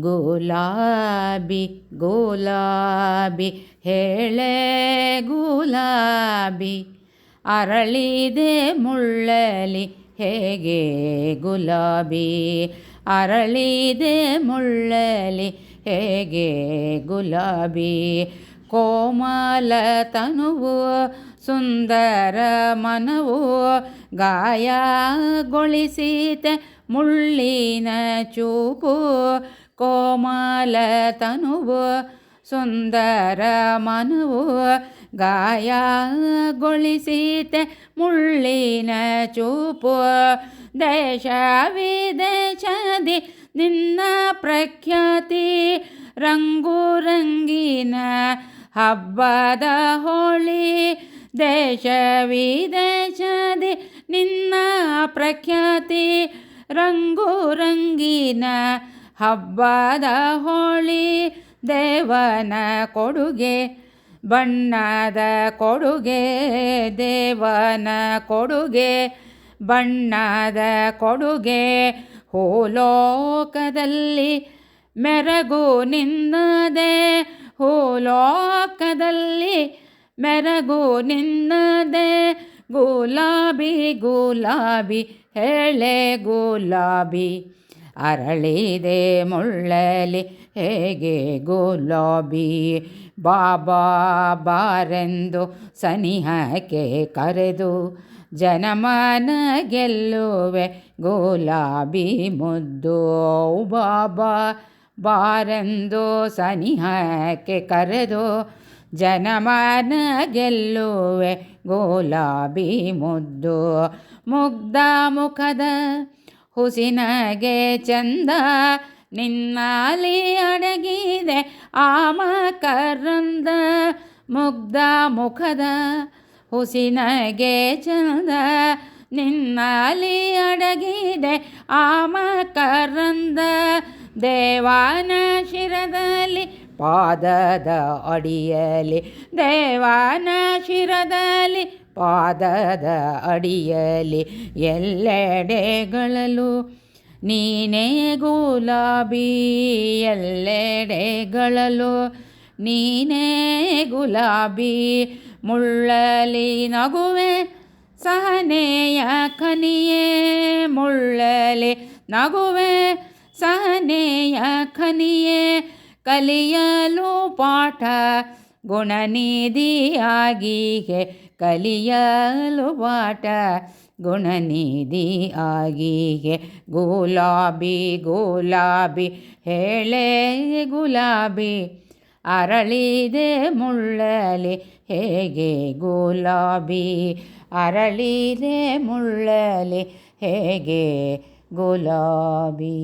ಗುಲಾಬಿ ಗುಲಾಬಿ, ಹೇಳೆ ಗುಲಾಬಿ, ಅರಳಿದೆ ಮುಳ್ಳಲಿ, ಹೇಗೆ ಗುಲಾಬಿ, ಅರಳಿದೆ ಮುಳ್ಳಲಿ, ಹೇಗೆ ಗುಲಾಬಿ ಕೋಮಲ ತನುವು ಸುಂದರ ಮನವು, ಗಾಯಗೊಳಿಸಿತೆ ಮುಳ್ಳಿನ ಚೂಪು ಕೋಮಲ ತನುವು ಸುಂದರ ಮನವು ಗಾಯಗೊಳಿಸಿತೆ ಮುಳ್ಳಿನ ಚೂಪು ದೇಶ ವಿದೇಶದಿ ನಿನ್ನ ಪ್ರಖ್ಯಾತಿ ರಂಗು ರಂಗಿನ ಹಬ್ಬದ ಹೋಳಿ ದೇಶ ವಿದೇಶದಿ ನಿನ್ನ ಪ್ರಖ್ಯಾತಿ ರಂಗು ರಂಗಿನ ಹಬ್ಬದ ಹೋಳಿ ದೇವನ ಕೊಡುಗೆ, ಬಣ್ಣದ ಕೊಡುಗೆ, ದೇವನ ಕೊಡುಗೆ, ಬಣ್ಣದ ಕೊಡುಗೆ. ಹೂಲೋಕದಲ್ಲಿ ಮೆರಗು ನಿನ್ನದೆ, ಹೂಲೋಕದಲ್ಲಿ ಮೆರಗು ನಿನ್ನದೆ. ಗುಲಾಬಿ ಗುಲಾಬಿ, ಹೇಳೆ ಗುಲಾಬಿ. ಅರಳಿದೆ ಮುಳ್ಳಲಿ, ಹೇಗೆ ಗುಲಾಬಿ ಬಾಬಾ ಬಾರೆಂದು ಸನಿಹಕ್ಕೆ ಕರೆದು, ಜನಮನ ಗೆಲ್ಲುವೆ ಗುಲಾಬಿ ಮುದ್ದು. ಬಾಬಾ ಬಾರೆಂದು ಸನಿಹಕ್ಕೆ ಕರೆದು, ಜನಮನ ಗೆಲ್ಲುವೆ ಗುಲಾಬಿ ಮುದ್ದು. ಮುಗ್ಧ ಮುಖದ ಹುಸಿನಗೆ ಚಂದ ನಿನ್ನಾಲಿ ಅಡಗಿದೆ ಆಮ ಕರಂದ ಮುಗ್ಧ ಮುಖದ ಹುಸಿನಗೆ ಚಂದ ನಿನ್ನಾಲಿ ಅಡಗಿದೆ ಆಮ ಕರಂದ ದೇವಾನ ಶಿರದಲ್ಲಿ ಪಾದದ ಅಡಿಯಲಿ ದೇವಾನ ಶಿರದಲ್ಲಿ ಪಾದದ ಅಡಿಯಲ್ಲಿ ಎಲ್ಲೆಡೆಗಳಲ್ಲೂ ನೀನೇ ಗುಲಾಬಿ, ಎಲ್ಲೆಡೆಗಳಲ್ಲೂ ನೀನೇ ಗುಲಾಬಿ, ಮುಳ್ಳಲಿ ನಗುವೆ ಸಹನೆಯ ಖನಿಯೇ, ಮುಳ್ಳಲಿ ನಗುವೆ ಸಹನೆಯ ಖನಿಯೇ, ಕಲಿಯಲು ಪಾಠ ಗುಣನಿಧಿಯಾಗಿಗೆ ಕಲಿಯಲು ಬಾಟ ಗುಣನಿಧಿ ಆಗಿಗೆ ಗುಲಾಬಿ ಗುಲಾಬಿ, ಹೇಳೆ ಗುಲಾಬಿ, ಅರಳಿದೆ ಮುಳ್ಳಲಿ, ಹೇಗೆ ಗುಲಾಬಿ, ಅರಳಿದೆ ಮುಳ್ಳಲಿ, ಹೇಗೆ ಗುಲಾಬಿ.